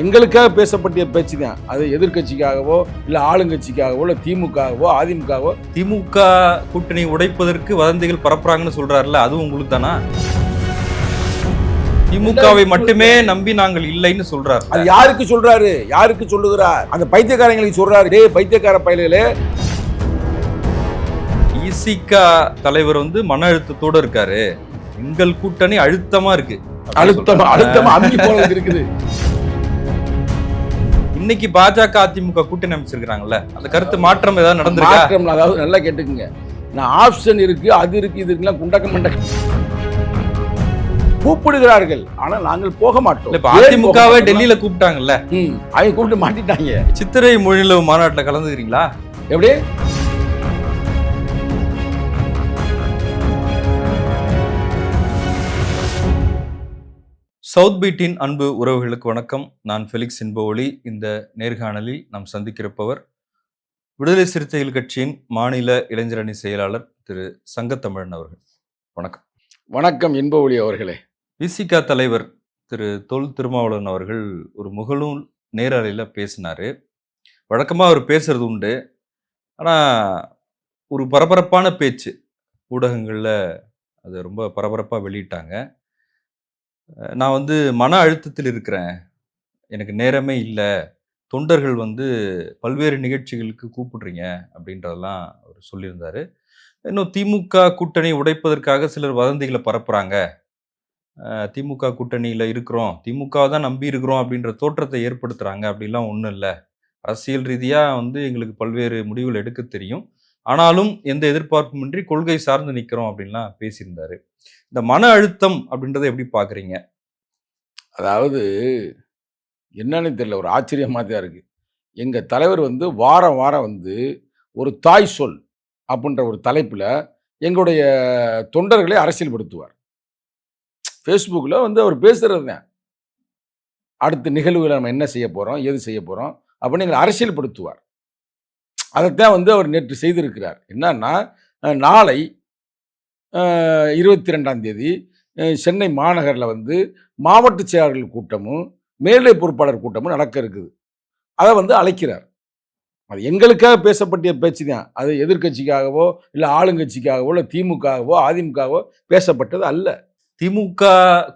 எங்களுக்காக பேசப்பட்ட பேச்சு தான் அது எதிர்க்கட்சிக்காகவோ இல்லை ஆளுங்கட்சிக்காகவோ இல்லை திமுகவோ அதிமுகவோ. திமுக கூட்டணி உடைப்பதற்கு வதந்திகள் பரப்புறாங்கன்னு சொல்றாருல்ல அதுவும் உங்களுக்கு தானா? திமுகவை மட்டுமே நம்பி நாங்கள் இல்லைன்னு சொல்றாரு. அது யாருக்கு சொல்றாரு? யாருக்கு சொல்லுகிறார்? அந்த பைத்தியக்காரங்களுக்கு சொல்றாரு. டேய் பைத்தியக்கார பயல்களே. இசிக தலைவர் வந்து மன அழுத்தத்தோட இருக்காரு. எங்கள் கூட்டணி அழுத்தமா இருக்கு. அழுத்தமா அழுத்தமா அமுக்கி போனது இருக்குது. இன்னைக்கு பாஜக அதிமுக கூட்டணி அமைச்சிருக்காங்கல்ல அந்த கருத்து மாற்றம் ஏதாவது நடந்திருக்கா? மாற்றம் அதாவது நல்லா கேட்டுக்குங்க. நான் ஆப்ஷன் இருக்கு அது இருக்கு இது இருக்குலாம் குண்டக்க மண்டக்க கூப்பிடுகிறார்கள். ஆனா நாங்கள் போக மாட்டோம். இப்ப அதிமுகவை டெல்லியில கூப்பிட்டாங்கல்ல. அவங்க கூப்பிட்டு மாட்டிட்டாங்க. சித்திரை மொழிநிலவு மாநாட்டுல கலந்துக்கிறீங்களா? எப்படி? சவுத் பீட்டின் அன்பு உறவுகளுக்கு வணக்கம். நான் ஃபெலிக்ஸ் இன்பஒளி இந்த நேர்காணலில் நாம் சந்திக்கிறப்பவர் விடுதலை சிறுத்தைகள் கட்சியின் மாநில இளைஞரணி செயலாளர் திரு சங்கத்தமிழன் அவர்கள். வணக்கம். வணக்கம் இன்ப ஒளி அவர்களே. விசிகா தலைவர் திரு தொல் திருமாவளவன் அவர்கள் ஒரு முகநூல் நேரலையில் பேசினார். வழக்கமாக அவர் பேசுறது உண்டு. ஆனால் ஒரு பரபரப்பான பேச்சு ஊடகங்களில் அது ரொம்ப பரபரப்பாக வெளியிட்டாங்க. நான் வந்து மன அழுத்தத்தில் இருக்கிறேன். எனக்கு நேரமே இல்லை. தொண்டர்கள் வந்து பல்வேறு நிகழ்ச்சிகளுக்கு கூப்பிடுறீங்க அப்படின்றதெல்லாம் அவர் சொல்லியிருந்தார். இன்னும் திமுக கூட்டணி உடைப்பதற்காக சிலர் வதந்திகளை பரப்புகிறாங்க திமுக கூட்டணியில் இருக்கிறோம். திமுக தான் நம்பி இருக்கிறோம் அப்படின்ற தோற்றத்தை ஏற்படுத்துகிறாங்க அப்படிலாம் ஒன்றும் இல்லை. அரசியல் ரீதியாக வந்து எங்களுக்கு பல்வேறு முடிவுகள் எடுக்க தெரியும். ஆனாலும் எந்த எதிர்பார்ப்புமின்றி கொள்கை சார்ந்து நிற்கிறோம் அப்படின்லாம் பேசியிருந்தாரு. இந்த மன அழுத்தம் அப்படின்றத எப்படி பார்க்குறீங்க? அதாவது என்னன்னு தெரியல ஒரு ஆச்சரியமாக தான் இருக்குது எங்கள் தலைவர் வந்து வாரம் வாரம் வந்து ஒரு தாய் சொல் அப்படின்ற ஒரு தலைப்பில் எங்களுடைய தொண்டர்களை அரசியல்படுத்துவார். ஃபேஸ்புக்கில் வந்து அவர் பேசுகிறது தான். அடுத்த நிகழ்வுகளை நம்ம என்ன செய்ய போகிறோம் ஏது செய்ய போகிறோம் அப்படின்னு எங்களை அரசியல்படுத்துவார். அதைத்தான் வந்து அவர் நேற்று செய்திருக்கிறார். என்னன்னா நாளை இருபத்தி ரெண்டாம் தேதி சென்னை மாநகரில் வந்து மாவட்ட செயலாளர்கள் கூட்டமும் மேல்நிலை பொறுப்பாளர் கூட்டமும் நடக்க இருக்குது. அதை வந்து அழைக்கிறார். அது எங்களுக்காக பேசப்பட்ட பேச்சு தான். அது எதிர்க்கட்சிக்காகவோ இல்லை ஆளுங்கட்சிக்காகவோ இல்லை திமுகவோ அதிமுகவோ பேசப்பட்டது அல்ல. திமுக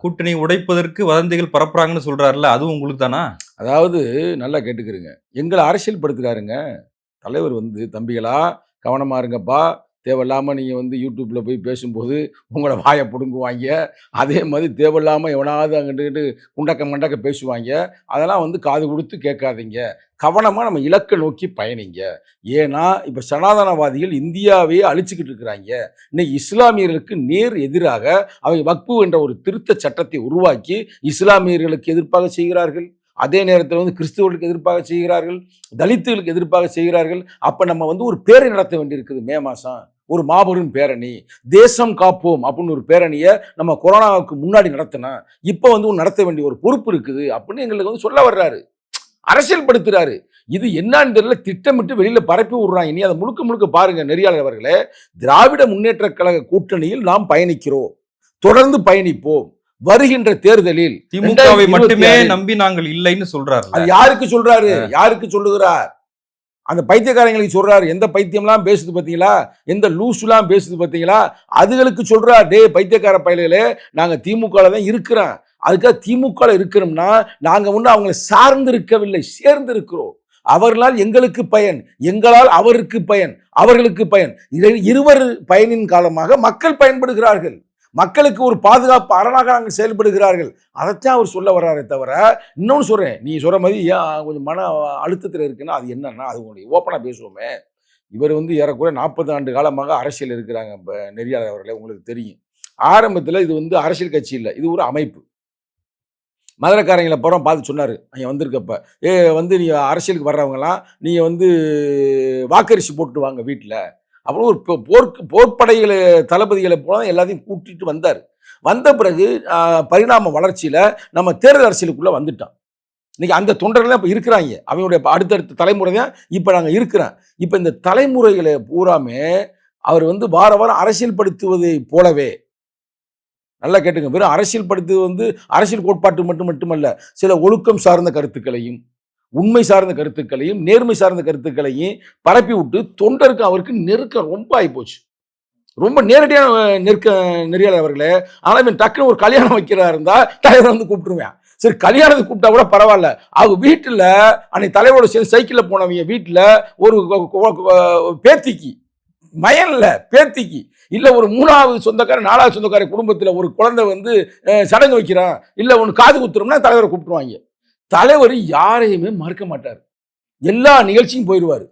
கூட்டணி உடைப்பதற்கு வதந்திகள் பரப்புறாங்கன்னு சொல்றாருல்ல அதுவும் உங்களுக்கு தானா? அதாவது நல்லா கேட்டுக்கிறங்க. எங்களை அரசியல் படுத்துறாருங்க தலைவர் வந்து தம்பிகளா கவனமா இருங்கப்பா. தேவையில்லாமல் நீங்கள் வந்து யூடியூப்பில் போய் பேசும்போது உங்களை வாயை பிடுங்குவாங்க அதே மாதிரி தேவையில்லாமல் எவனாவது அங்கிட்டு குண்டக்க மண்டக்க பேசுவாங்க அதெல்லாம் வந்து காது கொடுத்து கேட்காதீங்க. கவனமாக நம்ம இலக்கை நோக்கி பயணிங்க. ஏன்னா இப்போ சனாதனவாதிகள் இந்தியாவையே அழிச்சுக்கிட்டு இருக்கிறாங்க இன்னைக்கு இஸ்லாமியர்களுக்கு நேர் எதிராக அவை வக்பு என்ற ஒரு திருத்த சட்டத்தை உருவாக்கி இஸ்லாமியர்களுக்கு எதிர்ப்பாக செய்கிறார்கள். அதே நேரத்தில் வந்து கிறிஸ்துவர்களுக்கு எதிர்ப்பாக செய்கிறார்கள் தலித்துகளுக்கு எதிர்ப்பாக செய்கிறார்கள். அப்போ நம்ம வந்து ஒரு பேரை நடத்த வேண்டியிருக்குது. மே மாதம் ஒரு மாபெரும் பேரணி. தேசம் காப்போம் அப்படின்னு ஒரு பேரணியை நம்ம கொரோனாவுக்கு முன்னாடி நடத்தினா இப்போ வந்து ஒன்று நடத்த வேண்டிய ஒரு பொறுப்பு இருக்குது அப்படின்னு எங்களுக்கு வந்து சொல்ல வர்றாரு. அரசியல்படுத்துறாரு. இது என்னன்னு தெரியல. திட்டமிட்டு வெளியில் பரப்பி விடுறாங்க. இனி அதை முழுக்க முழுக்க பாருங்க நெறியாளர் அவர்களே. திராவிட முன்னேற்ற கழக கூட்டணியில் நாம் பயணிக்கிறோம். தொடர்ந்து பயணிப்போம். வருகின்ற தேர்தலில் திமுகவை 2026 மட்டுமே நம்பி நாங்கள் இல்லைன்னு சொல்றாருல்ல அது யாருக்கு சொல்றாரு? யாருக்கு சொல்லுகிறார்? அந்த பைத்தியக்காரங்களுக்கு சொல்றாரு. எந்த பைத்தியம்லாம் பேசுது பார்த்தீங்களா எந்த லூசுலாம் பேசுது பார்த்தீங்களா அதுகளுக்கு சொல்றார். டே பைத்தியக்கார பயல்களே நாங்கள் திமுகவில் தான் இருக்கிறோம். அதுக்காக திமுகவில் இருக்கிறோம்னா நாங்கள் ஒன்றும் அவங்களை சார்ந்து இருக்கவில்லை சேர்ந்து இருக்கிறோம் அவர்களால் எங்களுக்கு பயன் எங்களால் அவருக்கு பயன் அவர்களுக்கு பயன். இரு- இருவர் பயனின் காலமாக மக்கள் பயன்படுகிறார்கள். மக்களுக்கு ஒரு பாதுகாப்பு அரணாக நாங்கள் செயல்படுகிறார்கள். அதைத்தான் அவர் சொல்ல வர்றாரே தவிர இன்னொன்று சொல்கிறேன் நீ சொல்கிற மாதிரி ஏன் கொஞ்சம் மன அழுத்தத்தில் இருக்குன்னா அது என்னன்னா அது உங்களுக்கு ஓப்பனாக பேசுவோமே. இவர் வந்து ஏறக்குறைய நாற்பது ஆண்டு காலமாக அரசியல் இருக்கிறாங்க நெறியாளர் அவர்களே உங்களுக்கு தெரியும். ஆரம்பத்தில் இது வந்து அரசியல் கட்சி இல்லை இது ஒரு அமைப்பு. மதுரைக்காரங்களை படம் பார்த்து சொன்னார் அங்கே வந்திருக்கப்ப. ஏ வந்து நீ அரசியலுக்கு வர்றவங்களாம் நீங்கள் வந்து வாக்கரிசி போட்டு வாங்க வீட்டில் அப்புறம் ஒரு போ- போர்க்கு போர்ப்படைகளை தளபதிகளை போல எல்லாத்தையும் கூட்டிட்டு வந்தார். வந்த பிறகு பரிணாம வளர்ச்சியில் நம்ம தேர்தல் அரசியலுக்குள்ளே வந்துட்டோம் இன்றைக்கி அந்த தொண்டர்கள்லாம் இப்போ இருக்கிறாங்க. அவங்களுடைய அடுத்தடுத்த தலைமுறை தான் இப்போ நாங்கள் இருக்கிறோம் இப்போ இந்த தலைமுறைகளை பூராமே அவர் வந்து வார வாரம் அரசியல் படுத்துவதை போலவே நல்லா கேட்டுங்க வெறும் அரசியல் படுத்துவது வந்து அரசியல் கோட்பாட்டு மட்டும் மட்டுமல்ல சில ஒழுக்கம் சார்ந்த கருத்துக்களையும் உண்மை சார்ந்த கருத்துக்களையும் நேர்மை சார்ந்த கருத்துக்களையும் பரப்பி விட்டு தொண்டருக்கு அவருக்கு நெருக்கம் ரொம்ப ஆகிப்போச்சு ரொம்ப நேரடியான நெருக்க நெறியாளர் அவர்களே ஆனால் இவன் டக்குன்னு ஒரு கல்யாணம் வைக்கிறதா இருந்தால் தலைவர் வந்து கூப்பிட்டுருவேன். சரி கல்யாணத்துக்கு கூப்பிட்டா கூட பரவாயில்ல. அவங்க வீட்டில் அன்னைக்கு தலைவரோட சேர்ந்து சைக்கிளில் போனவங்க வீட்டில் ஒரு பேத்திக்கு மயனில் பேத்திக்கு இல்லை ஒரு மூணாவது சொந்தக்காரர் நாலாவது சொந்தக்காரன் குடும்பத்தில் ஒரு குழந்தை வந்து சடங்கு வைக்கிறான் இல்லை ஒன்று காது குத்துறோம்னா தலைவரை கூப்பிட்டுருவாங்க. தலைவர் யாரையுமே மறுக்க மாட்டார். எல்லா நிகழ்ச்சியும் போயிடுவார்.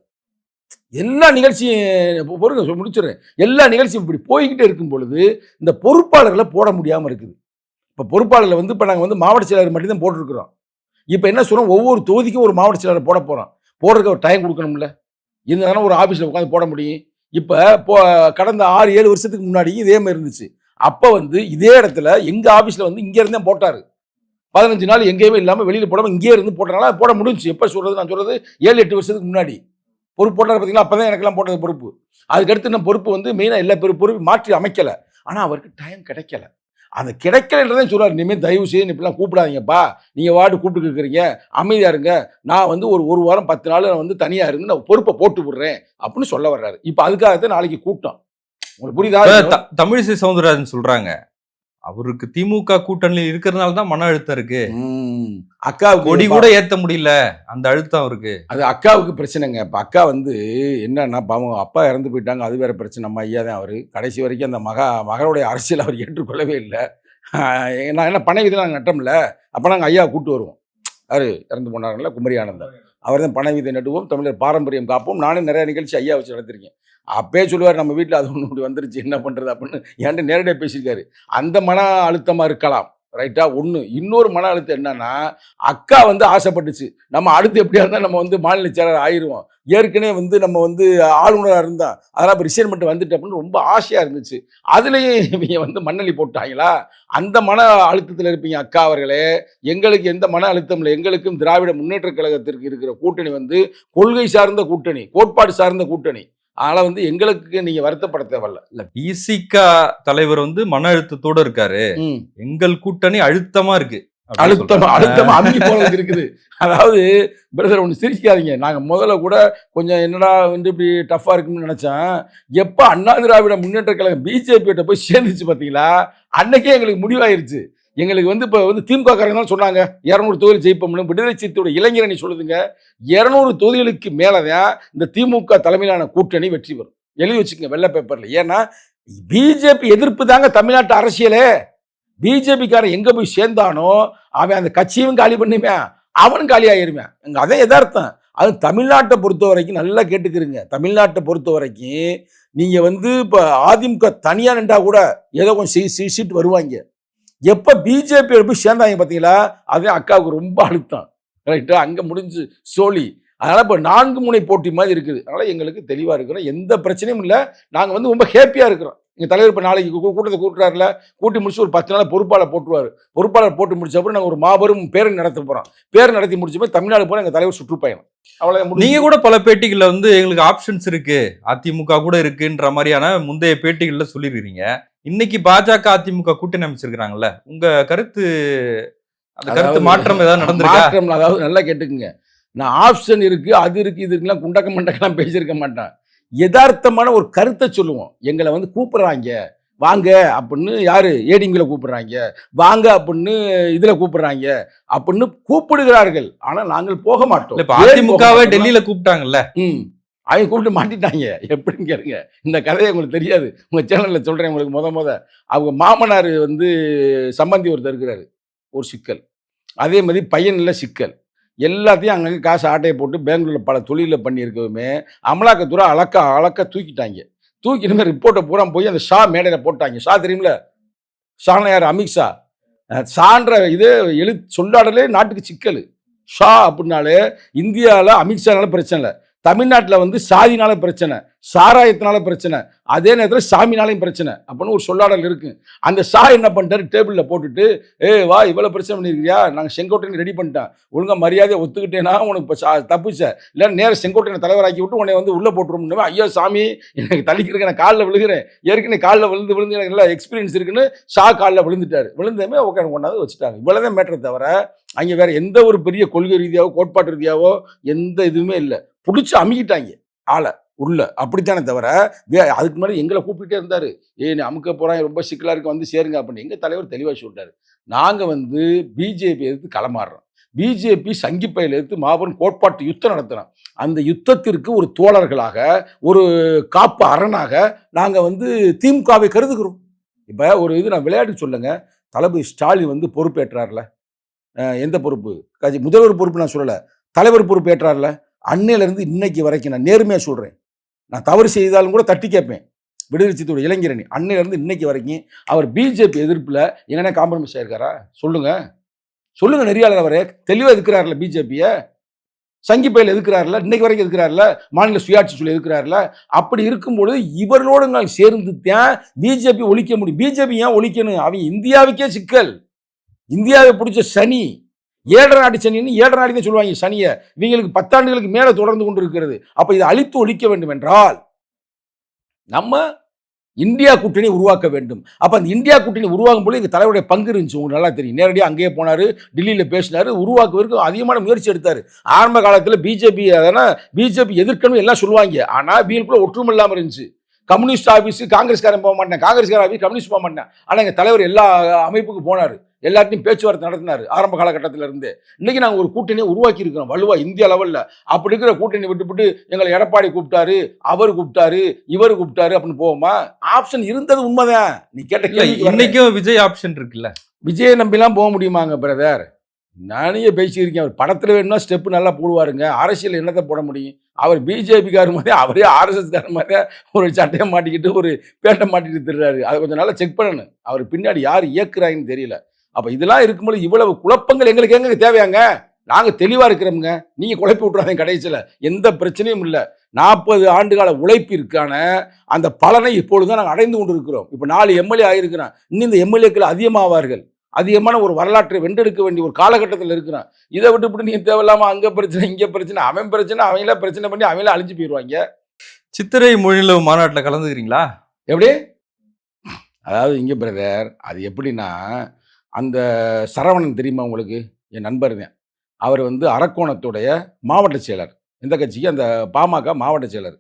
எல்லா நிகழ்ச்சியும் பொறுங்க முடிச்சிடுறேன். எல்லா நிகழ்ச்சியும் இப்படி போய்கிட்டே இருக்கும் பொழுது இந்த பொறுப்பாளர்களை போட முடியாமல் இருக்குது. இப்போ பொறுப்பாளர்களை வந்து இப்போ நாங்கள் வந்து மாவட்ட செயலாளர் மட்டும் தான் போட்டிருக்கிறோம். இப்போ என்ன சொல்கிறோம் ஒவ்வொரு தொகுதிக்கும் ஒரு மாவட்ட செயலாளர் போட போகிறோம் போடுறதுக்கு ஒரு டைம் கொடுக்கணும்ல. இருந்தாலும் ஒரு ஆஃபீஸில் உட்காந்து போட முடியும். இப்போ போ கடந்த ஆறு ஏழு வருஷத்துக்கு முன்னாடியும் இதே மாதிரி இருந்துச்சு. அப்போ வந்து இதே இடத்துல எங்கள் ஆஃபீஸில் வந்து இங்கேருந்தே போட்டார். பதினஞ்சு நாள் எங்கேயுமே இல்லாமல் வெளியில் போடாமல் இங்கேயே இருந்து போட்டனால போட முடிஞ்சுச்சு. எப்போ சொல்கிறது நான் சொல்கிறது ஏழு எட்டு வருஷத்துக்கு முன்னாடி. பொறுப்பு போட்டார் பார்த்தீங்களா அப்போ தான் எனக்கெல்லாம் போட்டது பொறுப்பு. அதுக்கடுத்து நான் பொறுப்பு வந்து மெயினாக எல்லா பொறுப்பு பொறுப்பு மாற்றி அமைக்கலை. ஆனால் அவருக்கு டைம் கிடைக்கல. அந்த கிடைக்கலன்றதான் சொல்றாரு. இனிமேல் தயவு செய்து இப்படிலாம் கூப்பிடாதீங்கப்பா. நீங்கள் வார்டு கூப்பிட்டு இருக்கிறீங்க. அமைதியாக இருங்க. நான் வந்து ஒரு ஒரு வாரம் பத்து நாள் நான் வந்து தனியாக இருந்து நான் பொறுப்பை போட்டு விடுறேன் அப்படின்னு சொல்ல வர்றாரு. இப்போ அதுக்காகத்தான் நாளைக்கு கூட்டம் உங்களுக்கு புரியுதா? தமிழிசை சவுந்தரராஜன் சொல்றாங்க. அவருக்கு திமுக கூட்டணியில் இருக்கிறதுனால தான் மன அழுத்தம் இருக்கு. அக்காவுக்கு கொடி கூட ஏத்த முடியல. அந்த அழுத்தம் அவருக்கு. அது அக்காவுக்கு பிரச்சனைங்க. இப்போ அக்கா வந்து என்னன்னா பாவம் அப்பா இறந்து போயிட்டாங்க. அது வேற பிரச்சனை. நம்ம ஐயா தான் அவர். கடைசி வரைக்கும் அந்த மகா மகளுடைய அரசியல் அவர் ஏற்றுக்கொள்ளவே இல்லை. நான் என்ன பண விதிலாம் நாங்கள் நட்டோம்ல அப்போ நாங்கள் ஐயா கூட்டு வருவோம். யாரு? இறந்து போனாங்கல்ல குமரி ஆனந்தன். அவர் தான் பண விதை நடுவோம் தமிழர் பாரம்பரியம் காப்போம். நானே நிறைய நிகழ்ச்சி ஐயா வச்சு நடத்திருக்கேன். அப்பே சொல்லுவார் நம்ம வீட்டில் அது ஒன்று இப்படி வந்துருச்சு என்ன பண்ணுறது அப்படின்னு. என்கிட்ட நேரடியாக பேசியிருக்காரு. அந்த மன அழுத்தமாக இருக்கலாம். ரைட்டா? ஒன்று இன்னொரு மன அழுத்தம் என்னன்னா அக்கா வந்து ஆசைப்பட்டுச்சு. நம்ம அடுத்து எப்படியா இருந்தால் நம்ம வந்து மாநில செயலர் ஆயிடுவோம் ஏற்கனவே வந்து நம்ம வந்து ஆளுநராக இருந்தால் அதெல்லாம் இப்போ ரிசைன்மெண்ட் வந்துட்டு அப்படின்னு ரொம்ப ஆசையாக இருந்துச்சு. அதுலேயும் இவங்க வந்து மண்ணள்ளி போட்டாங்களா? அந்த மன அழுத்தத்தில் இருப்பீங்க அக்கா அவர்களே. எங்களுக்கு எந்த மன அழுத்தம் இல்லை. எங்களுக்கும் திராவிட முன்னேற்ற கழகத்திற்கு இருக்கிற கூட்டணி வந்து கொள்கை சார்ந்த கூட்டணி கோட்பாடு சார்ந்த கூட்டணி. அதனால் வந்து எங்களுக்கு நீங்கள் வருத்தப்பட தேவையில்ல. இல்ல பிசிக தலைவர் வந்து மன அழுத்தத்தோட இருக்காரு. எங்கள் கூட்டணி அழுத்தமா இருக்கு அழுத்தமா. அழுத்தமா அமுக்கி போனது இருக்குது. அதாவது பிரதர் ஒன்று சிரிக்காதீங்க. நாங்கள் முதல்ல கூட கொஞ்சம் என்னடா வந்து இப்படி டஃப்பாக இருக்குன்னு நினச்சேன். எப்போ அண்ணா திராவிட முன்னேற்ற கழகம் பிஜேபியிட்ட போய் சேர்ந்துச்சு பார்த்தீங்களா அன்னைக்கே எங்களுக்கு முடிவாயிருச்சு. எங்களுக்கு வந்து இப்போ வந்து திமுக காரங்க சொன்னாங்க இரநூறு தொகுதி ஜெயிப்போம்னு. விடுதலை சீர்த்தியோட இளைஞரணி சொல்லுதுங்க இரநூறு தொகுதிகளுக்கு மேலே தான் இந்த திமுக தலைமையிலான கூட்டணி வெற்றி பெறும். எழுதி வச்சுக்கோங்க வெள்ளை பேப்பரில் ஏன்னா பிஜேபி எதிர்ப்பு தாங்க தமிழ்நாட்டு அரசியலே. பிஜேபிக்காரன் எங்கே போய் சேர்ந்தானோ அவன் அந்த கட்சியும் காலி பண்ணுவேன் அவனும் காலி ஆயிருவேன் அங்க அதே எதார்த்தம். அது தமிழ்நாட்டை பொறுத்த வரைக்கும் நல்லா கேட்டுக்கிறீங்க. தமிழ்நாட்டை பொறுத்த வரைக்கும் நீங்கள் வந்து இப்போ அதிமுக தனியாக நின்றா கூட ஏதோ கொஞ்சம் சீ வருவாங்க. எப்போ பிஜேபி போய் சேர்ந்தாங்க பார்த்தீங்களா அதே அக்காவுக்கு ரொம்ப அழுத்தம். ரைட்டு அங்கே முடிஞ்சு சோழி. அதனால் இப்போ நான்கு முனை போட்டி மாதிரி இருக்குது. அதனால் எங்களுக்கு தெளிவாக இருக்கிறோம். எந்த பிரச்சனையும் இல்லை. நாங்கள் வந்து ரொம்ப ஹேப்பியாக இருக்கிறோம். எங்கள் தலைவர் இப்போ நாளைக்கு கூ- கூட்டத்தை கூட்டுறாருல. கூட்டி முடிச்சு ஒரு பத்து நாள் பொறுப்பாளர் போட்டுருவார். பொறுப்பாளர் போட்டு முடிச்ச அப்புறம் நாங்கள் ஒரு மாபெரும் பேரணி நடத்த போகிறோம் பேரணி நடத்தி முடிச்ச போய் தமிழ்நாடு போகிற எங்கள் தலைவர் சுற்றுப்பயணம். அவ்வளோ நீங்கள் கூட பல பேட்டிகளில் வந்து எங்களுக்கு ஆப்ஷன்ஸ் இருக்குது அதிமுக கூட இருக்குன்ற மாதிரியான முந்தைய பேட்டிகளில் சொல்லியிருக்கீங்க இன்னைக்கு பாஜக அதிமுக கூட்டணி அமைச்சிருக்காங்கல்ல உங்க கருத்து அந்த கருத்து மாற்றம் ஏதாவது நடந்திருக்கா? மாற்றம் அதாவது நல்லா கேட்டுக்குங்க. நான் ஆப்ஷன் இருக்கு அது இருக்கு இது இருக்குலாம் குண்டக்க மண்டக்கெல்லாம் பேசியிருக்க மாட்டேன். யதார்த்தமான ஒரு கருத்தை சொல்லுவோம். எங்களை வந்து கூப்பிடுறாங்க. வாங்க அப்படின்னு யாரு? ஏடிங்களை கூப்பிடுறாங்க. வாங்க அப்படின்னு இதுல கூப்பிடுறாங்க. அப்படின்னு கூப்பிடுகிறார்கள். ஆனா நாங்கள் போக மாட்டோம். அதிமுகவை டெல்லியில கூப்பிட்டாங்கல்ல. அவங்க கூப்பிட்டு மாட்டிட்டாங்க. எப்படின்னு கேளுங்க. இந்த கதையை உங்களுக்கு தெரியாது. உங்கள் சேனலில் சொல்கிறேன் உங்களுக்கு மொத மொத. அவங்க மாமனார் வந்து சம்பந்தி ஒருத்தர் இருக்கிறாரு. ஒரு சிக்கல். அதே மாதிரி பையனில் சிக்கல். எல்லாத்தையும் அங்கங்கே காசு ஆட்டையை போட்டு பெங்களூரில் பல தொழிலில் பண்ணியிருக்கவுமே அமலாக்கத்துறை அளக்க அளக்க தூக்கிட்டாங்க. தூக்கிட்டுமே ரிப்போர்ட்டை பூரா போய் அந்த ஷா மேடையில் போட்டாங்க. ஷா தெரியுமில? ஷானா யார் அமித்ஷா அஹ் ஷான்ற இது எழு சொல்லாடலே நாட்டுக்கு சிக்கல். ஷா அப்படின்னாலே இந்தியாவில் அமித்ஷானால பிரச்சனை இல்லை. தமிழ்நாட்டில் வந்து சாதினால பிரச்சனை சாராயத்தினால பிரச்சனை அதே நேரத்தில் சாமினாலையும் பிரச்சனை அப்படின்னு ஒரு சொல்லாடல் இருக்கு. அந்த சா என்ன பண்ணிட்டாரு? டேபிளில் போட்டுட்டு ஏ வா இவ்வளோ பிரச்சனை பண்ணியிருக்கியா நாங்கள் செங்கோட்டையன் ரெடி பண்ணிட்டேன் ஒழுங்கா மரியாதையை ஒத்துக்கிட்டேன்னா உனக்கு இப்போ சா- தப்புச்ச. இல்லை நேரம் செங்கோட்டையனை தலைவராக்கி விட்டு உன்னை வந்து உள்ளே போட்டுருவோம் ஐயோ சாமி எனக்கு தள்ளிக்கிறேன் நான் காலில் விழுகிறேன். ஏற்கனவே காலில் விழுந்து விழுந்து எனக்கு நல்லா எக்ஸ்பீரியன்ஸ் இருக்குன்னு ஷா காலில் விழுந்துட்டாரு. விழுந்தமே உட்காந்து கொண்டாந்து வச்சுட்டாங்க இவ்வளோதான் மேட்டரை தவிர அங்கே வேற எந்த ஒரு பெரிய கொள்கை ரீதியாவோ கோட்பாட்டு ரீதியாவோ எந்த இதுவுமே இல்லை. பிடிச்சி அமுக்கிட்டாங்க. ஆளை உள்ள. அப்படித்தானே தவிர வே அதுக்கு முன்னாடி எங்களை கூப்பிட்டே இருந்தாரு. ஏ அமுக்க போறான் ரொம்ப சிக்கலா இருக்கு வந்து சேருங்க அப்படின்னு. எங்க தலைவர் தெளிவாக சொல்லிட்டாரு. நாங்க வந்து பிஜேபி எதிர்த்து களமாடுறோம். பிஜேபி சங்கிப்பையில் எடுத்து மாபெரும் கோட்பாட்டு யுத்தம் நடத்தினோம் அந்த யுத்தத்திற்கு ஒரு தோழர்களாக ஒரு காப்பு அரணாக நாங்கள் வந்து திமுகவை கருதுகிறோம். இப்போ ஒரு இது நான் விளையாட்டு சொல்லுங்க. தளபதி ஸ்டாலின் வந்து பொறுப்பேற்றார்ல. எந்த பொறுப்பு? முதல்வர் பொறுப்பு நான் சொல்லலை. தலைவர் பொறுப்பு ஏற்றார்ல அன்னையிலேருந்து இன்னைக்கு வரைக்கும் நான் நேர்மையாக சொல்கிறேன் நான் தவறு செய்தாலும் கூட தட்டி கேட்பேன். விடுதலை சித்தோட இளைஞரணி அன்னையிலேருந்து இன்னைக்கு வரைக்கும் அவர் பிஜேபி எதிர்ப்பில் எங்கன்னா காம்ப்ரமைஸ் ஆயிருக்காரா சொல்லுங்கள் சொல்லுங்கள் நெறியாளர் அவரே. தெளிவாக எதுக்குறாருல பிஜேபியை? சங்கி பயில் எதுக்கிறார்ல? இன்னைக்கு வரைக்கும் எதுக்கிறார்ல? மாநில சுயாட்சி சொல்லி எதுக்கிறார்ல? அப்படி இருக்கும்பொழுது இவர்களோடு நான் சேர்ந்து தான் பிஜேபி ஒழிக்க முடியும். பிஜேபி ஏன் ஒழிக்கணும்? அவன் இந்தியாவுக்கே சிக்கல். இந்தியாவை பிடிச்ச சனி. ஏழரை நாடி சனின்னு ஏழரை நாடி தான் சொல்லுவாங்க சனியை இவங்களுக்கு பத்தாண்டுகளுக்கு மேலே தொடர்ந்து கொண்டு இருக்கிறது அப்போ இதை அழித்து ஒழிக்க வேண்டும் என்றால் நம்ம இந்தியா கூட்டணி உருவாக்க வேண்டும். அப்போ அந்த இந்தியா கூட்டணி உருவாகும் போது எங்கள் தலைவருடைய பங்கு இருந்துச்சு. உங்களுக்கு நல்லா தெரியும். நேரடியாக அங்கேயே போனார் டெல்லியில் பேசினார் உருவாக்குவதற்கு அதிகமான முயற்சி எடுத்தார். ஆரம்ப காலத்தில் பிஜேபி அதனால் பிஜேபி எதிர்க்கணும் எல்லாம் சொல்லுவாங்க. ஆனால் வீலுக்குள்ள ஒற்றுமை இல்லாமல் இருந்துச்சு. கம்யூனிஸ்ட் ஆஃபீஸு காங்கிரஸ்காரன் போக மாட்டேன். காங்கிரஸ்கார ஆஃபீஸ் கம்யூனிஸ்ட் போக மாட்டேன். ஆனால் எங்கள் தலைவர் எல்லா அமைப்புக்கும் போனார். எல்லாத்தையும் பேச்சுவார்த்தை நடத்தினார் ஆரம்ப காலகட்டத்தில் இருந்து இன்னைக்கு நாங்கள் ஒரு கூட்டணியை உருவாக்கி இருக்கிறோம் வலுவா இந்திய லெவலில் அப்படி இருக்கிற கூட்டணி விட்டுவிட்டு எங்களை எடப்பாடி கூப்பிட்டாரு அவர் கூப்பிட்டாரு இவர் கூப்பிட்டாரு அப்படின்னு போவோமா? ஆப்ஷன் இருந்தது உண்மைதான். நீ கேட்ட. இன்னைக்கும் விஜய் ஆப்ஷன் இருக்குல்ல? விஜய் நம்பிலாம் போக முடியுமாங்க பிரதர் நானே பேசியிருக்கேன் அவர் படத்தில் வேணும்னா ஸ்டெப்பு நல்லா போடுவாருங்க. அரசியல் என்னத்தை போட முடியும்? அவர் பிஜேபிக்கார மாதிரி அவரே ஆர்எஸ்எஸ்கார மாதிரி ஒரு சட்டையை மாட்டிக்கிட்டு ஒரு பேட்டை மாட்டிக்கிட்டு திடுறாரு அதை கொஞ்சம் நல்லா செக் பண்ணணும். அவர் பின்னாடி யார் இயக்குறாங்கன்னு தெரியல. அப்போ இதெல்லாம் இருக்கும்போது இவ்வளவு குழப்பங்கள் எங்களுக்கு எங்க தேவையாங்க? நாங்கள் தெளிவாக இருக்கிறோமுங்க. நீங்கள் குழப்பி விட்றாதீங்க கடைசியில். எந்த பிரச்சனையும் இல்லை. நாற்பது ஆண்டுகால உழைப்பிற்கான அந்த பலனை இப்பொழுது தான் நாங்கள் அடைந்து கொண்டு இருக்கிறோம் இப்போ நாலு எம்எல்ஏ ஆகிருக்கிறோம் இன்னும் இந்த எம்எல்ஏக்கள் அதிகமாவார்கள். அதிகமான ஒரு வரலாற்றை வென்றெடுக்க வேண்டிய ஒரு காலகட்டத்தில் இருக்கிறான். இதை விட்டுவிட்டு நீங்கள் தேவையில்லாமல் அங்கே பிரச்சனை இங்கே பிரச்சனை அவன் பிரச்சனை அவங்கள பிரச்சனை பண்ணி அவங்கள அழிஞ்சு போயிடுவாங்க சித்திரை மொழியில மாநாட்டில் கலந்துக்கிறீங்களா? எப்படி? அதாவது இங்கே பிரதர் அது எப்படின்னா அந்த சரவணன் தெரியுமா உங்களுக்கு? என் நண்பர் தான் அவர் வந்து அரக்கோணத்துடைய மாவட்ட செயலர். எந்த கட்சிக்கு? அந்த பாமக மாவட்ட செயலர்.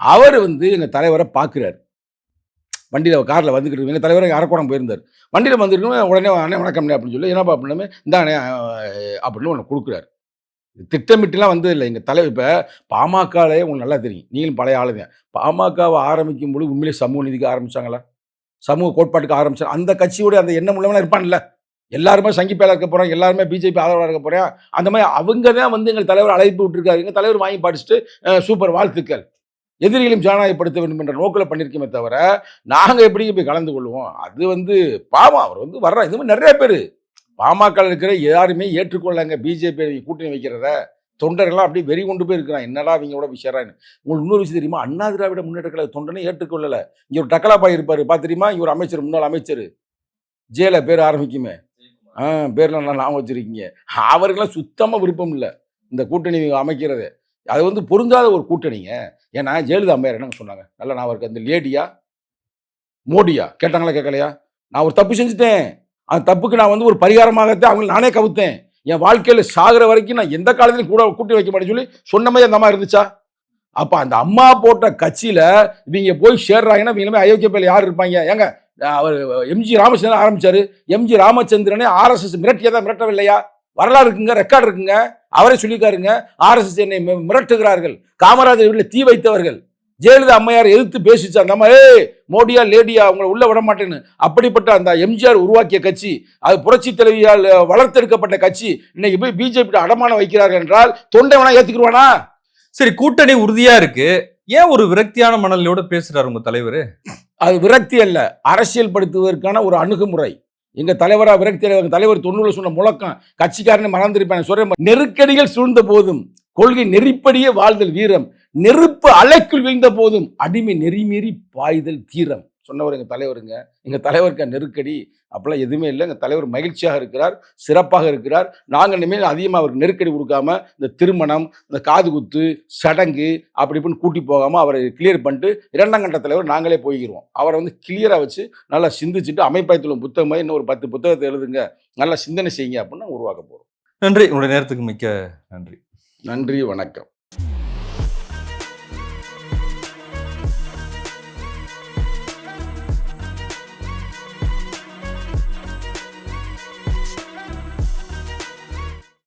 அவர் வந்து எங்கள் தலைவரை பார்க்குறாரு வண்டியில் காரில் வந்துக்கிட்டு எங்கள் தலைவர் அரக்கோணம் போயிருந்தார். வண்டியில் வந்துருக்கணும் உடனே அண்ணே வணக்கம்ண்ணே அப்படின்னு சொல்லி என்னப்பா அப்படின்னு இந்தாண்ணே அஹ், அப்படின்னு ஒன்று கொடுக்குறாரு. திட்டமிட்டுலாம் வந்து இல்லை. எங்கள் தலைவர் இப்போ பாமகலே உங்களுக்கு நல்லா தெரியும். நீங்களும் பழைய ஆளுங்க. பாமகவை ஆரம்பிக்கும் பொழுது உண்மையிலே சமூக நீதிக்கு ஆரம்பிச்சாங்களா? சமூக கோட்பாட்டுக்கு ஆரம்பிச்சாங்க அந்த கட்சியோட அந்த எண்ணம் உள்ளவனா இருப்பான்ல. எல்லாருமே சங்கிப்பேல இருக்க போகிறோம் எல்லாருமே பிஜேபி ஆதரவாக இருக்க போகிறேன் அந்த மாதிரி அவங்க தான் வந்து எங்கள் தலைவர் அழைப்பு விட்டுருக்காரு. எங்கள் தலைவர் வாங்கி படிச்சுட்டு சூப்பர் வாழ்த்துக்கள். எதிரிகளையும் ஜனநாயகப்படுத்த வேண்டும் என்ற நோக்கில் பண்ணியிருக்கோமே தவிர நாங்கள் எப்படி போய் கலந்து கொள்வோம்? அது வந்து பாவம். அவர் வந்து வர்ற இது மாதிரி நிறைய பேர். பாமக இருக்கிற யாருமே ஏற்றுக்கொள்ளங்க பிஜேபி கூட்டணி வைக்கிறத. தொண்டர்கள்லாம் அப்படியே வெறி கொண்டு போய் இருக்கிறான் என்னடா அவங்களோட விஷயறான்னு உங்களுக்கு இன்னொரு விஷயம் தெரியுமா? அண்ணா திராவிட முன்னேற்ற கழக தொண்டனை ஏற்றுக்கொள்ளலை. இங்கே ஒரு டக்கலாப்பாய் இருப்பார். பார்த்துருமா இவர் அமைச்சர் முன்னாள் அமைச்சர். ஜேல பேர் ஆரம்பிக்குமே. ஆ பேர்லாம் நல்லா ஞாபகம் வச்சுருக்கீங்க. அவருக்கெல்லாம் சுத்தமாக விருப்பம் இல்லை. இந்த கூட்டணி அமைக்கிறது. அது வந்து பொருந்தாத ஒரு கூட்டணிங்க. ஏன்னா ஜெயலலிதா அம்மையார் என்னங்க சொன்னாங்க? நல்லா நான் அவருக்கு அந்த லேடியா? மோடியா? கேட்டாங்களா கேட்கலையா? நான் ஒரு தப்பு செஞ்சுட்டேன். அந்த தப்புக்கு நான் வந்து ஒரு பரிகாரமாகத்தான் அவங்களை நானே கவுத்தேன். என் வாழ்க்கையில் சாகிற வரைக்கும் நான் எந்த காலத்துலையும் கூட கூட்டி வைக்க மாட்டேன்னு சொல்லி சொன்ன மாதிரி அந்த அம்மா இருந்துச்சா? அப்போ அந்த அம்மா போட்ட கட்சியில் இவங்க போய் சேர்றாங்கன்னா இவங்களுமே அயோக்கிய பேர் யார் இருப்பாங்க? ஏங்க அவர் எம்ஜி ராமச்சந்திரன் ஆரம்பித்தார் எம்ஜி ராமச்சந்திரனே ஆர்எஸ்எஸ் மிரட்டியதா மிரட்டவில்லையா? வரலாறு இருக்குங்க ரெக்கார்டு இருக்குங்க. அவரே சொல்லியிருக்காருங்க. ஆர்எஸ்எஸ் என்னை மிரட்டுகிறார்கள். காமராஜர் வீட்டில் தீ வைத்தவர்கள். ஜெயலலிதா அம்மையார் எதிர்த்து பேசிச்சு அந்த அம்மா ஏய் மோடியா லேடியா அவங்களை உள்ள விட மாட்டேன்னு. அப்படிப்பட்ட அந்த எம்ஜிஆர் உருவாக்கிய கட்சி அது புரட்சி தலைவியால் வளர்த்தெடுக்கப்பட்ட கட்சி இன்னைக்கு போய் பிஜேபி அடமானம் வைக்கிறார்கள் என்றால் தொண்டை வேணா ஏற்றுக்குருவானா சரி கூட்டணி உறுதியா இருக்கு. ஏன் ஒரு விரக்தியான மனநிலையோட பேசுறாரு உங்க தலைவர்? அது விரக்தி அல்ல. அரசியல் படுத்துவதற்கான ஒரு அணுகுமுறை. எங்க தலைவரா விரக்தி அடைவாங்க. தலைவர் தொண்ணூறு சொன்ன முழக்கம் கட்சிக்காரனை மறந்திருப்பேன் சொல்றேன். நெருக்கடிகள் சூழ்ந்த போதும் கொள்கை நெறிப்படியே வாழ்தல் வீரம் நெருப்பு அலைக்குள் வீழ்ந்த போதும் அடிமை நெறிமீறி பாய்தல் தீரம். சொன்னவர் எங்க தலைவருங்க. எங்க தலைவருக்கு நெருக்கடி. அப்பெல்லாம் எதுவுமே இல்லை. எங்க தலைவர் மகிழ்ச்சியாக இருக்கிறார் சிறப்பாக இருக்கிறார். நாங்கள் இனிமேல் அதிகமாக அவருக்கு நெருக்கடி கொடுக்காம இந்த திருமணம் இந்த காது குத்து சடங்கு அப்படி இப்படின்னு கூட்டி போகாம அவரை கிளியர் பண்ணிட்டு இரண்டாம் கட்ட தலைவர் நாங்களே போய்க்கிறோம் அவரை வந்து கிளியரா வச்சு நல்லா சிந்திச்சுட்டு அமைப்பாயத்துல புத்தகம். மாதிரி இன்னும் ஒரு பத்து புத்தகத்தை எழுதுங்க. நல்லா சிந்தனை செய்யுங்க அப்படின்னு உருவாக்க போறோம். நன்றி. உங்களுடைய நேரத்துக்கு மிக்க நன்றி. நன்றி. வணக்கம்.